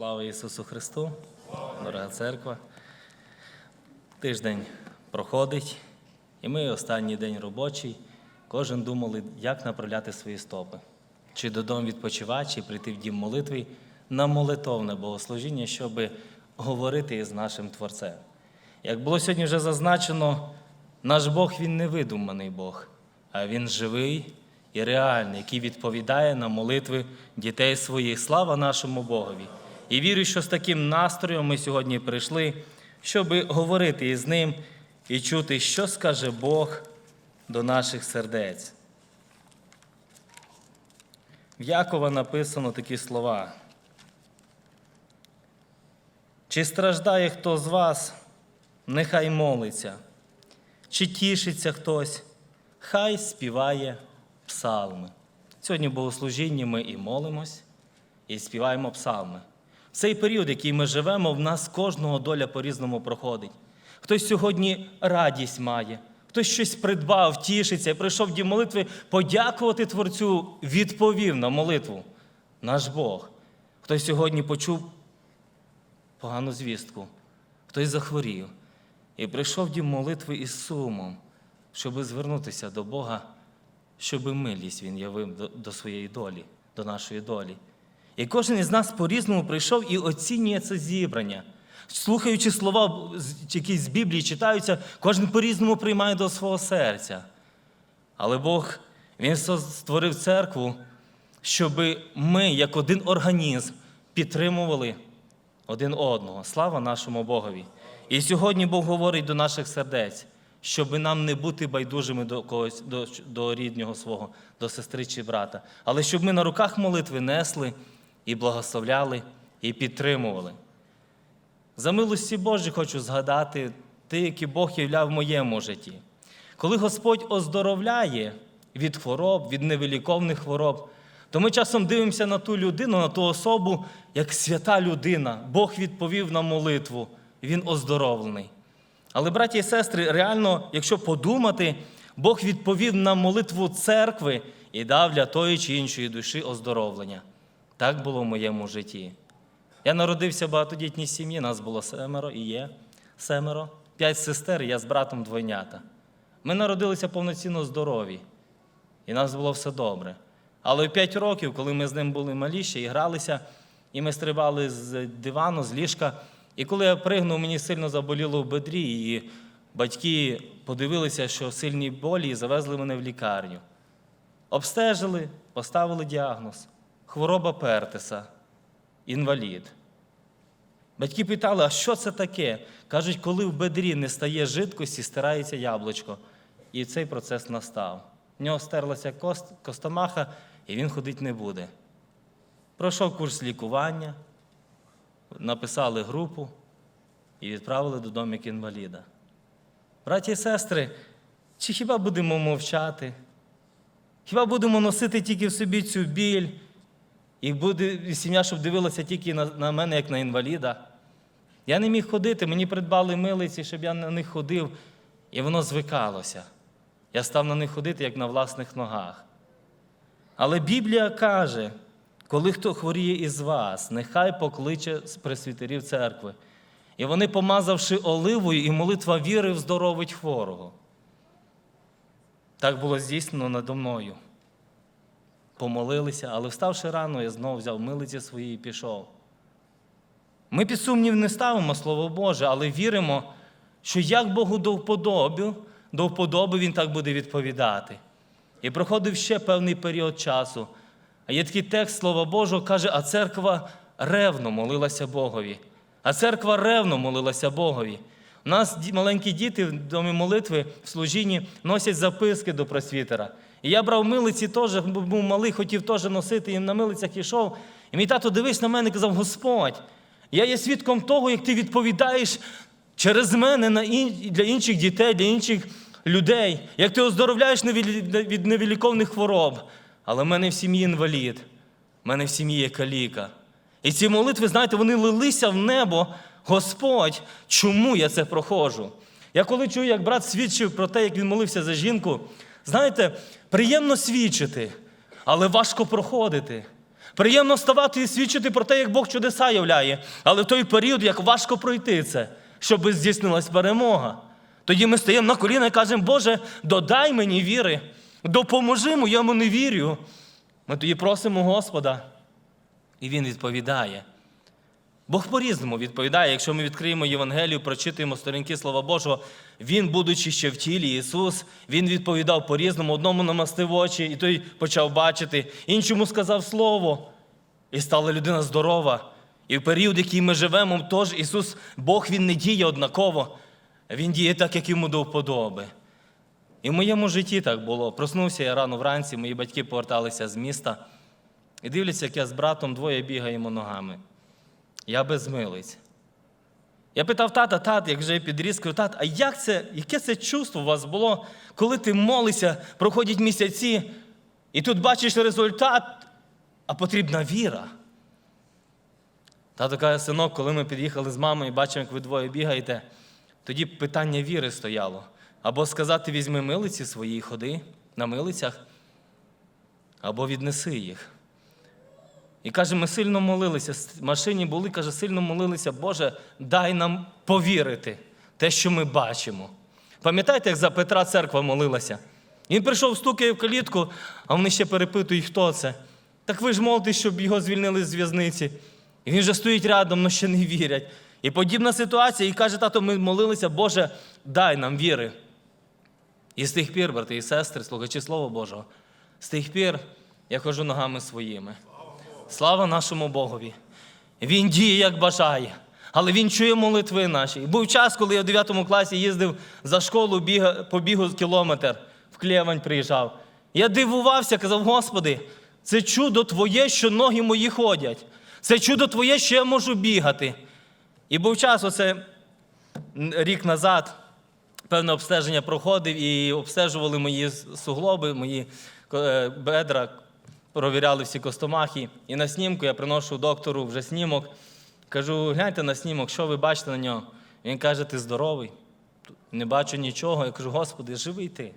Слава Ісусу Христу, дорога церква. Тиждень проходить, і ми останній день робочий. Кожен думали, як направляти свої стопи. Чи додому відпочивати, чи прийти в дім молитви на молитовне богослужіння, щоб говорити із нашим Творцем. Як було сьогодні вже зазначено, наш Бог він не видуманий Бог, а він живий і реальний, який відповідає на молитви дітей своїх. Слава нашому Богові! І вірю, що з таким настроєм ми сьогодні прийшли, щоб говорити із ним і чути, що скаже Бог до наших сердець. В Якова написано такі слова. Чи страждає хто з вас, нехай молиться, чи тішиться хтось, хай співає псалми. Сьогодні в богослужінні ми і молимось, і співаємо псалми. В цей період, який ми живемо, в нас кожного доля по-різному проходить. Хтось сьогодні радість має, хтось щось придбав, тішиться, прийшов в дім молитви подякувати Творцю, відповів на молитву. Наш Бог. Хтось сьогодні почув погану звістку, хтось захворів і прийшов дім молитви із сумом, щоб звернутися до Бога, щоб милість Він явив до, до своєї долі, до нашої долі. І кожен із нас по-різному прийшов і оцінює це зібрання. Слухаючи слова, з- які з Біблії читаються, кожен по-різному приймає до свого серця. Але Бог Він створив церкву, щоб ми, як один організм, підтримували один одного. Слава нашому Богові. І сьогодні Бог говорить до наших сердець, щоб нам не бути байдужими до когось, до, до ріднього свого, до сестри чи брата, але щоб ми на руках молитви несли і благословляли, і підтримували. За милості Божі хочу згадати те, які Бог являв в моєму житті. Коли Господь оздоровляє від хвороб, від невиліковних хвороб, то ми часом дивимося на ту людину, на ту особу, як свята людина. Бог відповів на молитву, він оздоровлений. Але, браті і сестри, реально, якщо подумати, Бог відповів на молитву церкви і дав для тої чи іншої душі оздоровлення. Так було в моєму житті. Я народився в багатодітній сім'ї, нас було семеро і є семеро, п'ять сестер, і я з братом двойнята. Ми народилися повноцінно здорові, і нас було все добре. Але в п'ять років, коли ми з ним були малі ще і гралися, і ми стрибали з дивану, з ліжка, і коли я пригнув, мені сильно заболіло в бедрі, і батьки подивилися, що сильні болі, і завезли мене в лікарню. Обстежили, поставили діагноз хвороба Пертеса, інвалід. Батьки питали, а що це таке? Кажуть, коли в бедрі не стає жидкості, стирається яблучко. І цей процес настав. В нього стерлася кост, костомаха, і він ходити не буде. Пройшов курс лікування, написали групу і відправили додому як інваліда. Браті і сестри, чи хіба будемо мовчати? Хіба будемо носити тільки в собі цю біль? І буде сім'я, щоб дивилася тільки на, на мене, як на інваліда. Я не міг ходити, мені придбали милиці, щоб я на них ходив, і воно звикалося. Я став на них ходити, як на власних ногах. Але Біблія каже, коли хто хворіє із вас, нехай покличе з пресвітерів церкви. І вони, помазавши оливою, і молитва віри вздоровить хворого. Так було здійснено надо мною помолилися, але вставши рано, я знову взяв милиці свої і пішов. Ми під сумнів не ставимо Слово Боже, але віримо, що як Богу до вподоби, до вподоби Він так буде відповідати. І проходив ще певний період часу. А є такий текст Слова Божого, каже, а церква ревно молилася Богові. А церква ревно молилася Богові. У нас маленькі діти в домі молитви в служінні носять записки до просвітера. І я брав милиці теж, був малий, хотів теж носити, і на милицях йшов. І мій тато дивись на мене і казав: Господь, я є свідком того, як ти відповідаєш через мене на для інших дітей, для інших людей, як ти оздоровляєш від невіліковних хвороб. Але в мене в сім'ї інвалід, в мене в сім'ї є каліка. І ці молитви, знаєте, вони лилися в небо. Господь, чому я це проходжу? Я коли чую, як брат свідчив про те, як він молився за жінку, знаєте, приємно свідчити, але важко проходити. Приємно ставати і свідчити про те, як Бог чудеса являє. Але в той період, як важко пройти це, щоб здійснилась перемога. Тоді ми стаємо на коліна і кажемо, Боже, додай мені віри, допоможи моєму невір'ю. Ми тоді просимо Господа, і Він відповідає. Бог по-різному відповідає, якщо ми відкриємо Євангелію, прочитуємо сторінки Слова Божого, Він, будучи ще в тілі, Ісус, Він відповідав по-різному, одному намастив очі, і той почав бачити, іншому сказав Слово, і стала людина здорова. І в період, який ми живемо, тож Ісус, Бог Він не діє однаково, Він діє так, як йому до вподоби. І в моєму житті так було. Проснувся я рано вранці, мої батьки поверталися з міста і дивляться, як я з братом двоє бігаємо ногами. Я без милиць. Я питав тата, тат, як вже підріс, кажу, тат, а як це, яке це чувство у вас було, коли ти молишся, проходять місяці, і тут бачиш результат, а потрібна віра. Тато каже, синок, коли ми під'їхали з мамою і бачимо, як ви двоє бігаєте, тоді питання віри стояло. Або сказати, візьми милиці свої ходи на милицях, або віднеси їх. І каже, ми сильно молилися. В машині були, каже, сильно молилися, Боже, дай нам повірити те, що ми бачимо. Пам'ятаєте, як за Петра церква молилася? Він прийшов, стукає в калітку, а вони ще перепитують, хто це. Так ви ж молитесь, щоб його звільнили з в'язниці. І він вже стоїть рядом, але ще не вірять. І подібна ситуація, і каже, тато, ми молилися, Боже, дай нам віри. І з тих пір, брати і сестри, слухачі Слова Божого, з тих пір я хожу ногами своїми. Слава нашому Богові. Він діє, як бажає, але він чує молитви наші. Був час, коли я в 9 класі їздив за школу, побігу кілометр, в Клєвань приїжджав. Я дивувався, казав, Господи, це чудо Твоє, що ноги мої ходять. Це чудо Твоє, що я можу бігати. І був час, оце рік назад, певне обстеження проходив і обстежували мої суглоби, мої е, бедра, провіряли всі костомахи. І на снімку я приношу доктору вже снімок. Кажу, гляньте на снімок, що ви бачите на нього? Він каже, ти здоровий, не бачу нічого. Я кажу, Господи, живий ти.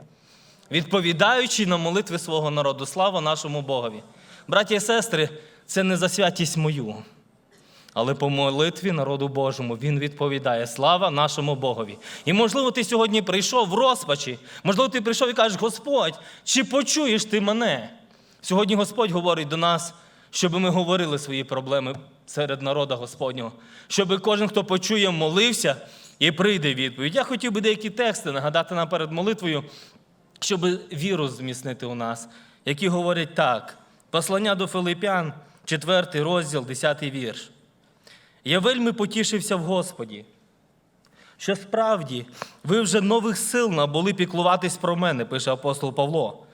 Відповідаючи на молитви свого народу, слава нашому Богові. Браті і сестри, це не за святість мою. Але по молитві народу Божому він відповідає: слава нашому Богові. І можливо, ти сьогодні прийшов в розпачі. Можливо, ти прийшов і кажеш, Господь, чи почуєш ти мене? Сьогодні Господь говорить до нас, щоб ми говорили свої проблеми серед народу Господнього, щоб кожен, хто почує, молився і прийде відповідь. Я хотів би деякі тексти нагадати нам перед молитвою, щоб віру зміцнити у нас, які говорять так: послання до Филипян, 4 розділ, 10 вірш. Я вельми потішився в Господі, що справді ви вже нових сил набули піклуватись про мене, пише апостол Павло.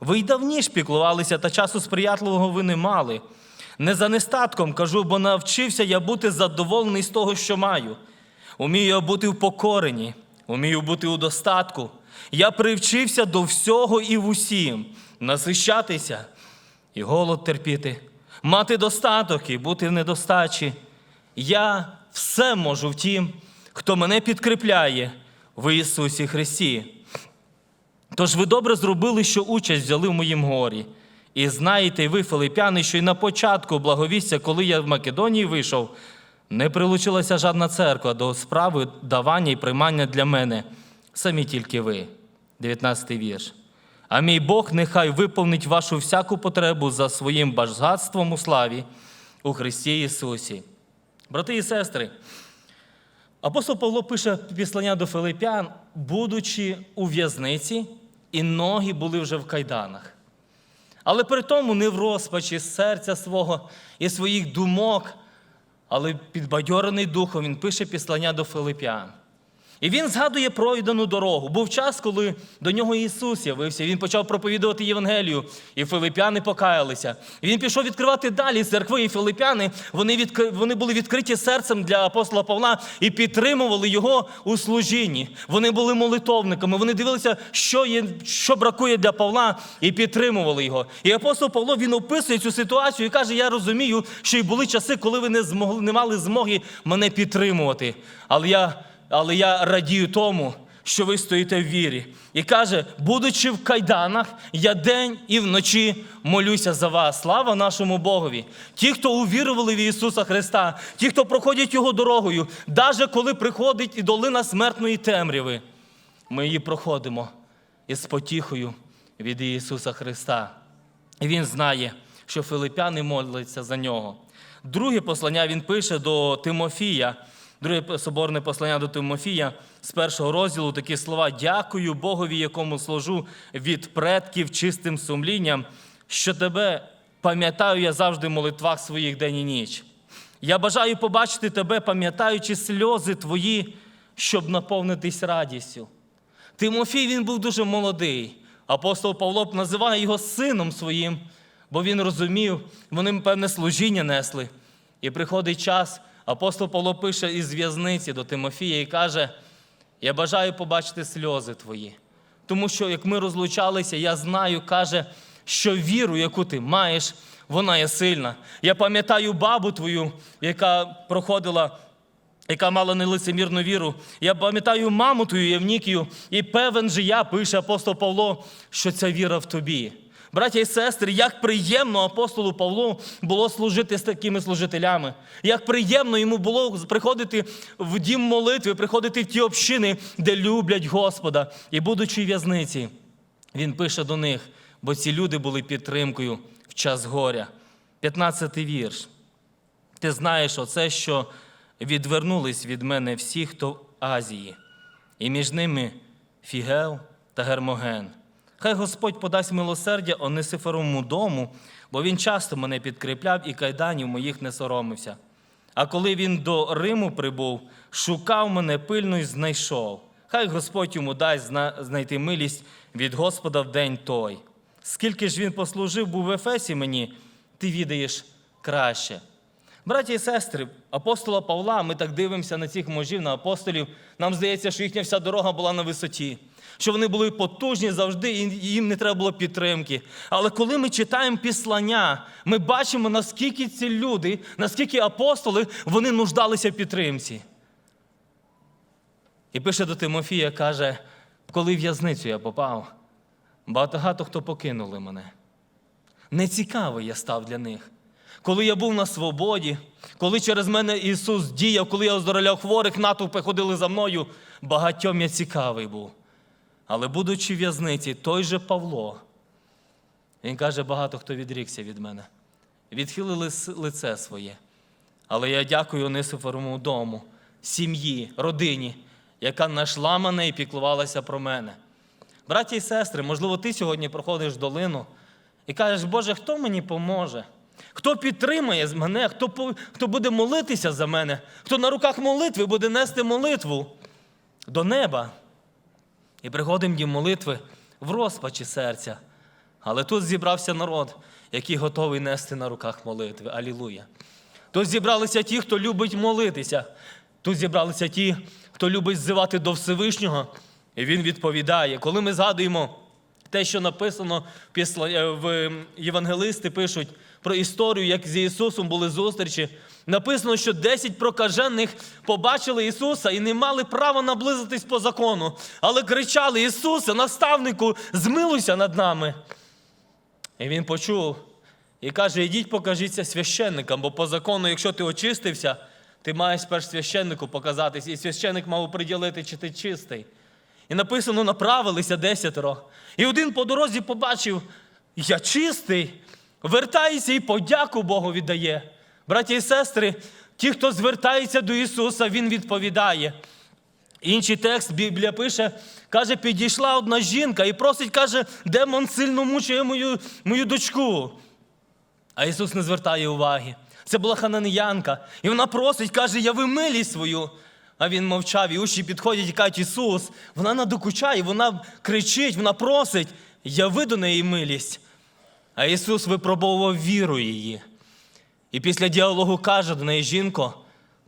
Ви й давніш піклувалися, та часу сприятливого ви не мали. Не за нестатком кажу, бо навчився я бути задоволений з того, що маю. Умію я бути в покоренні, умію бути у достатку. Я привчився до всього і в усім, насищатися і голод терпіти, мати достаток і бути в недостачі. Я все можу в тім, хто мене підкріпляє в Ісусі Христі. Тож ви добре зробили, що участь взяли в моїм горі. І знаєте, ви, Филипяни, що й на початку благовістя, коли я в Македонії вийшов, не прилучилася жодна церква до справи давання і приймання для мене, самі тільки ви. 19 вірш. А мій Бог нехай виповнить вашу всяку потребу за своїм багатством у славі у Христі Ісусі. Брати і сестри, апостол Павло пише післання до Филипян, будучи у в'язниці, і ноги були вже в кайданах. Але при тому не в розпачі серця свого і своїх думок, але підбадьорений духом, він пише післання до Филипян. І він згадує пройдену дорогу. Був час, коли до нього Ісус явився. Він почав проповідувати Євангелію, і филипяни покаялися. І він пішов відкривати далі церкви, і филипяни вони, відкри... вони були відкриті серцем для апостола Павла і підтримували його у служінні. Вони були молитовниками. Вони дивилися, що є, що бракує для Павла, і підтримували його. І апостол Павло він описує цю ситуацію і каже: Я розумію, що й були часи, коли ви не змогли, не мали змоги мене підтримувати. Але я але я радію тому, що ви стоїте в вірі. І каже, будучи в кайданах, я день і вночі молюся за вас. Слава нашому Богові. Ті, хто увірували в Ісуса Христа, ті, хто проходять Його дорогою, навіть коли приходить і долина смертної темряви, ми її проходимо із потіхою від Ісуса Христа. І Він знає, що филипяни моляться за нього. Друге послання він пише до Тимофія, друге соборне послання до Тимофія з першого розділу такі слова: Дякую Богові, якому служу від предків чистим сумлінням, що тебе пам'ятаю я завжди в молитвах своїх день і ніч. Я бажаю побачити тебе, пам'ятаючи сльози твої, щоб наповнитись радістю. Тимофій він був дуже молодий. Апостол Павло називає його сином своїм, бо він розумів, вони певне служіння несли. І приходить час, апостол Павло пише із в'язниці до Тимофія і каже: Я бажаю побачити сльози твої. Тому що, як ми розлучалися, я знаю, каже, що віру, яку ти маєш, вона є сильна. Я пам'ятаю бабу твою, яка проходила яка мала нелицемірну віру. Я пам'ятаю маму твою Євнікію, і певен же я, пише апостол Павло, що ця віра в тобі. Браття і сестри, як приємно апостолу Павлу було служити з такими служителями. Як приємно йому було приходити в дім молитви, приходити в ті общини, де люблять Господа. І будучи в в'язниці, він пише до них, бо ці люди були підтримкою в час горя. 15 вірш. Ти знаєш оце, що відвернулись від мене всі, хто в Азії, і між ними Фігел та Гермоген. Хай Господь подасть милосердя Онисифоровому дому, бо він часто мене підкріпляв і кайданів моїх не соромився. А коли він до Риму прибув, шукав мене пильно і знайшов. Хай Господь йому дасть знайти милість від Господа в день той. Скільки ж він послужив був в Ефесі мені, ти відаєш краще. Браті і сестри, апостола Павла, ми так дивимося на цих мужів, на апостолів. Нам здається, що їхня вся дорога була на висоті, що вони були потужні завжди, і їм не треба було підтримки. Але коли ми читаємо післання, ми бачимо, наскільки ці люди, наскільки апостоли, вони нуждалися в підтримці. І пише до Тимофія, каже, коли в в'язницю я попав, багато хто покинули мене. Нецікавий я став для них. Коли я був на свободі, коли через мене Ісус діяв, коли я оздоровляв хворих, натовпи ходили за мною, багатьом я цікавий був. Але будучи в в'язниці, той же Павло, він каже, багато хто відрікся від мене, відхилили лице своє. Але я дякую Онисифоровому дому, сім'ї, родині, яка знайшла мене і піклувалася про мене. Браті і сестри, можливо, ти сьогодні проходиш долину і кажеш, Боже, хто мені поможе? Хто підтримає мене, хто, хто буде молитися за мене, хто на руках молитви буде нести молитву до неба. І приходимо дім молитви в розпачі серця. Але тут зібрався народ, який готовий нести на руках молитви. Алілуя. Тут зібралися ті, хто любить молитися. Тут зібралися ті, хто любить ззивати до Всевишнього, і він відповідає. Коли ми згадуємо те, що написано е, в Євангелисти, пишуть про історію, як з Ісусом були зустрічі. Написано, що 10 прокажених побачили Ісуса і не мали права наблизитись по закону, але кричали: Ісусе, наставнику, змилуйся над нами. І він почув і каже: ідіть, покажіться священникам, бо по закону, якщо ти очистився, ти маєш перш священнику показатись, і священник мав приділити, чи ти чистий. І написано, направилися десятеро. І один по дорозі побачив: я чистий, вертається і подяку Богу віддає. Браті і сестри, ті, хто звертається до Ісуса, Він відповідає. Інший текст Біблія пише, каже, підійшла одна жінка і просить, каже, демон сильно мучує мою, мою дочку. А Ісус не звертає уваги. Це була хананіянка. І вона просить, каже, яви милість свою. А він мовчав, і учні підходять і кажуть, Ісус, вона надокучає, вона кричить, вона просить, яви до неї милість. А Ісус випробовував віру її. І після діалогу каже до неї, жінко,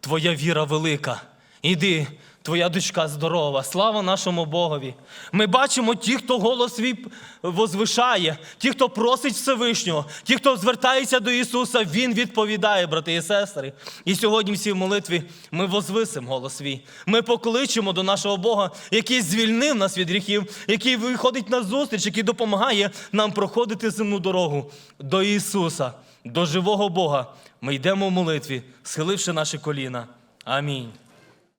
твоя віра велика. Іди, твоя дочка здорова, слава нашому Богові. Ми бачимо ті, хто голос свій возвишає, ті, хто просить Всевишнього, ті, хто звертається до Ісуса, Він відповідає, брати і сестри. І сьогодні всі в молитві ми возвисимо голос свій. Ми покличемо до нашого Бога, який звільнив нас від гріхів, який виходить на зустріч, який допомагає нам проходити земну дорогу до Ісуса, до живого Бога. Ми йдемо в молитві, схиливши наші коліна. Амінь.